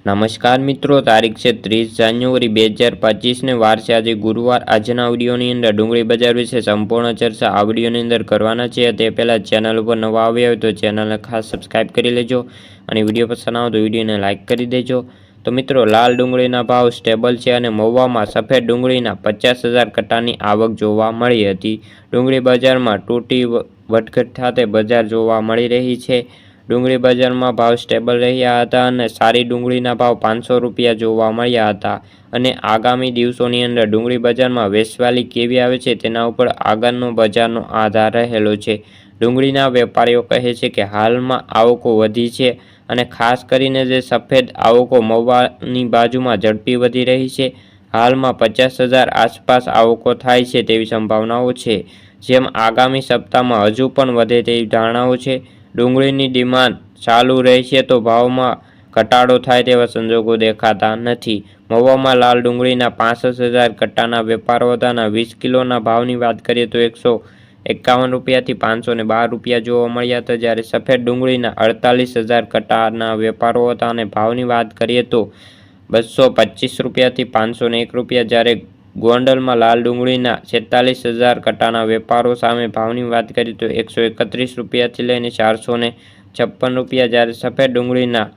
નમસ્કાર મિત્રો, તારીખ છે ત્રીસ જાન્યુઆરી બે હજાર પચીસને વાર છે આજે ગુરુવાર. આજના આવડીઓની અંદર ડુંગળી બજાર વિશે સંપૂર્ણ ચર્ચા આવડીઓની અંદર કરવાના છે તે પહેલાં ચેનલ ઉપર નવા આવ્યા હોય તો ચેનલને ખાસ સબસ્ક્રાઇબ કરી લેજો અને વીડિયો પસંદ આવે તો વિડીયોને લાઇક કરી દેજો. તો મિત્રો, લાલ ડુંગળીના ભાવ સ્ટેબલ છે અને મહુવામાં સફેદ ડુંગળીના પચાસ હજાર કટ્ટાની આવક જોવા મળી હતી. ડુંગળી બજારમાં તૂટી વટઘટ ખાતે બજાર જોવા મળી રહી છે. ડુંગળી બજારમાં ભાવ સ્ટેબલ રહ્યા હતા અને સારી ડુંગળીના ભાવ પાંચસો રૂપિયા જોવા મળ્યા હતા. અને આગામી દિવસોની અંદર ડુંગળી બજારમાં વેચવાલી કેવી આવે છે તેના ઉપર આગળનો બજારનો આધાર રહેલો છે. ડુંગળીના વેપારીઓ કહે છે કે હાલમાં આવકો વધી છે અને ખાસ કરીને જે સફેદ આવકો મવાની બાજુમાં ઝડપી વધી રહી છે, હાલમાં પચાસ હજાર આસપાસ આવકો થાય છે તેવી સંભાવનાઓ છે. જેમ આગામી સપ્તાહમાં હજુ પણ વધે તેવી ધારણાઓ છે. ડુંગળીની ડિમાન્ડ ચાલુ રહેશે તો ભાવમાં ઘટાડો થાય તેવા સંજોગો દેખાતા નથી. મહુવામાં લાલ ડુંગળીના પાસઠ હજાર કટ્ટાના વેપારો વધાના વીસ કિલોના ભાવની વાત કરીએ તો એકસો એકાવન રૂપિયાથી પાંચસો ને બાર રૂપિયા જોવા મળ્યા હતા. જ્યારે સફેદ ડુંગળીના અડતાલીસ હજાર કટ્ટાના વેપારો હતા અને ભાવની વાત કરીએ તો બસો પચીસ રૂપિયાથી પાંચસો ને એક રૂપિયા. જ્યારે ગોંડલમાં લાલ ડુંગળીના છેતાલીસ હજાર કટાના વેપારો સામે ભાવની વાત કરીએ તો એકસો એકત્રીસ રૂપિયાથી લઈને ચારસો ને છપ્પન રૂપિયા જ્યારે સફેદ ડુંગળીના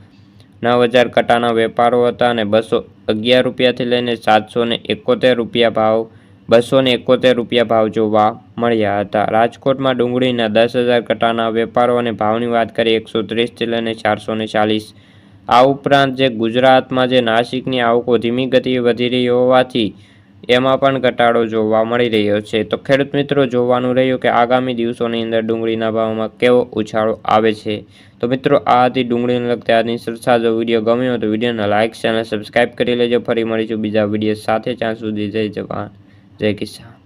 નવ હજાર કટાના વેપારો હતા અને બસો અગિયાર રૂપિયાથી લઈને સાતસો ને એકોતેર રૂપિયા ભાવ, બસો ને એકોતેર રૂપિયા ભાવ જોવા મળ્યા હતા. રાજકોટમાં ડુંગળીના દસ હજાર કટાના વેપારો અને ભાવની વાત કરીએ, એકસો ત્રીસથી લઈને ચારસો ને ચાલીસ. આ ઉપરાંત જે ગુજરાતમાં જે નાસિકની આવકો ધીમી ગતિએ વધી રહી હોવાથી એમાં પણ ઘટાડો જોવા મળી રહ્યો છે. તો ખેડૂત મિત્રો, જોવાનું રહ્યું કે આગામી દિવસોની અંદર ડુંગળીના ભાવમાં કેવો ઉછાળો આવે છે? તો મિત્રો, આ હતી ડુંગળીને લગતી આજની ચર્ચા જો વીડિયો. ગમ્યો તો વિડીયોને લાઇક, ચેનલ સબસ્ક્રાઇબ કરી લેજો. ફરી મળીશું બીજા વીડિયો સાથે. ત્યાં સુધી જય જવાન. જય કિસાન.